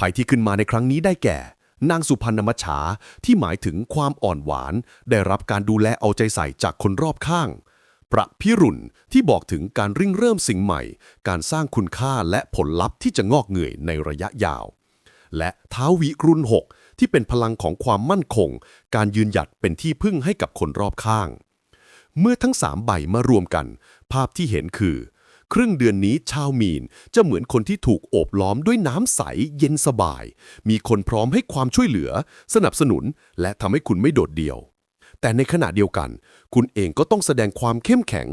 ภัยที่ขึ้นมาในครั้งนี้ได้แก่ นางสุพรรณมัชชาที่หมายถึงความอ่อนหวาน ได้รับการดูแลเอาใจใส่จากคนรอบข้าง ประพิรุณที่บอกถึงการริ่งเริ่มสิ่งใหม่ การสร้างคุณค่าและผลลัพธ์ที่จะงอกเงยในระยะยาว และท้าววิรุณหกที่เป็นพลังของความมั่นคง การยืนหยัดเป็นที่พึ่งให้กับคนรอบข้าง เมื่อทั้งสามใบมารวมกัน ภาพที่เห็นคือ ครึ่งเดือนนี้ชาวมีนจะเหมือนคนที่ถูกโอบล้อมด้วยน้ำใสเย็นสบาย มีคนพร้อมให้ความช่วยเหลือ สนับสนุน และทำให้คุณไม่โดดเดี่ยว แต่ในขณะเดียวกัน คุณเองก็ต้องแสดงความเข้มแข็ง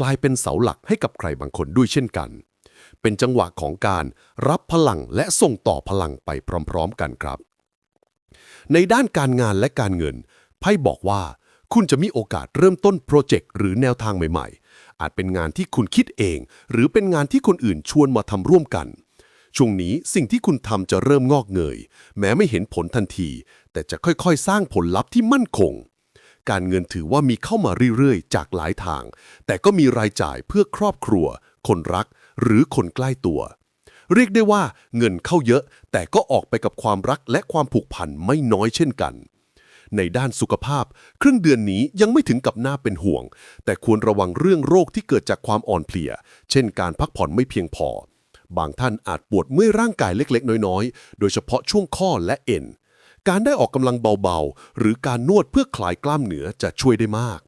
กลายเป็นเสาหลักให้กับใครบางคนด้วยเช่นกัน เป็นจังหวะของการรับพลังและส่งต่อพลังไปพร้อมๆกันครับ ในด้านการงานและการเงินไพ่บอกว่า คุณจะมีโอกาสเริ่มต้นโปรเจกต์หรือแนวทางใหม่ๆ อาจเป็นงานที่คุณคิดเอง หรือเป็นงานที่คนอื่นชวนมาทำร่วมกัน ช่วงนี้สิ่งที่คุณทำจะเริ่มงอกเงย แม้ไม่เห็นผลทันที แต่จะค่อยๆ สร้างผลลัพธ์ที่มั่นคง การเงินถือว่ามีเข้ามาเรื่อยๆ จากหลายทาง แต่ก็มีรายจ่ายเพื่อครอบครัว คนรัก หรือคนใกล้ตัว เรียกได้ว่าเงินเข้าเยอะ แต่ก็ออกไปกับความรักและความผูกพันไม่น้อยเช่นกัน ในด้านสุขภาพ ครึ่งเดือนนี้ยังไม่ถึงกับน่าเป็นห่วง แต่ควรระวังเรื่องโรคที่เกิดจากความอ่อนเพลีย เช่นการพักผ่อนไม่เพียงพอ บางท่านอาจปวดเมื่อยร่างกายเล็กๆ น้อยๆ โดยเฉพาะช่วงข้อและเอ็น การได้ออกกำลังเบาๆ หรือการนวดเพื่อคลายกล้ามเนื้อจะช่วยได้มาก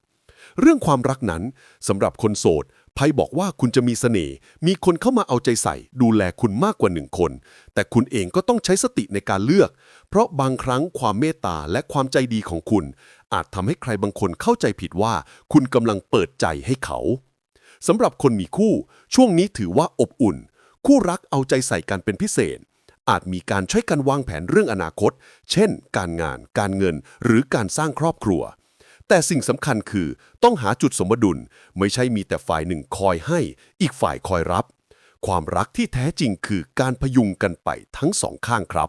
เรื่องความรักนั้นสำหรับคนโสด ไพ่บอกว่าคุณจะมีเสน่ห์ มีคนเข้ามาเอาใจใส่ ดูแลคุณมากกว่าหนึ่งคน แต่คุณเองก็ต้องใช้สติในการเลือก เพราะบางครั้งความเมตตาและความใจดีของคุณ อาจทำให้ใครบางคนเข้าใจผิดว่า คุณกำลังเปิดใจให้เขาสำหรับคนมีคู่ ช่วงนี้ถือว่าอบอุ่น คู่รักเอาใจใส่กันเป็นพิเศษ อาจมีการช่วยกันวางแผนเรื่องอนาคต เช่น การงาน การเงิน หรือการสร้างครอบครัว แต่สิ่งสำคัญคือต้องหาจุดสมดุล ไม่ใช่มีแต่ฝ่ายหนึ่งคอยให้ อีกฝ่ายคอยรับ ความรักที่แท้จริงคือการพยุงกันไปทั้งสองข้างครับ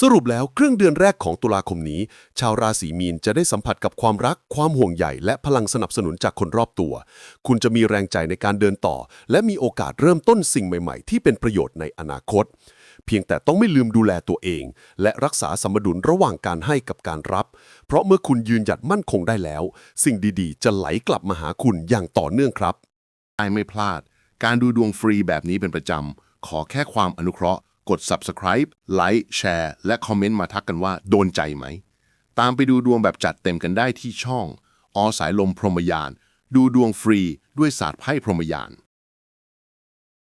สรุปแล้วครึ่งเดือนแรกของตุลาคมนี้ ชาวราศีมีนจะได้สัมผัสกับความรัก ความห่วงใยและพลังสนับสนุนจากคนรอบตัว คุณจะมีแรงใจในการเดินต่อ และมีโอกาสเริ่มต้นสิ่งใหม่ ๆ ที่เป็นประโยชน์ในอนาคต พียงแต่ต้องไม่ลืมดูแลตัวเอง และรักษาสมดุลระหว่างการให้กับการรับ เพราะเมื่อคุณยืนหยัดมั่นคงได้แล้ว สิ่งดีๆ จะไหลกลับมาหาคุณอย่างต่อเนื่องครับได้ไม่พลาด การดูดวงฟรีแบบนี้เป็นประจำ ขอแค่ความอนุเคราะห์ กด subscribe ไลค์แชร์และคอมเมนต์มาทักกันว่าโดนใจไหม ตามไปดูดวงแบบจัดเต็มกันได้ที่ช่อง อสายลมพรหมยาน ดูดวงฟรีด้วยศาสตร์ไพ่พรหมยาน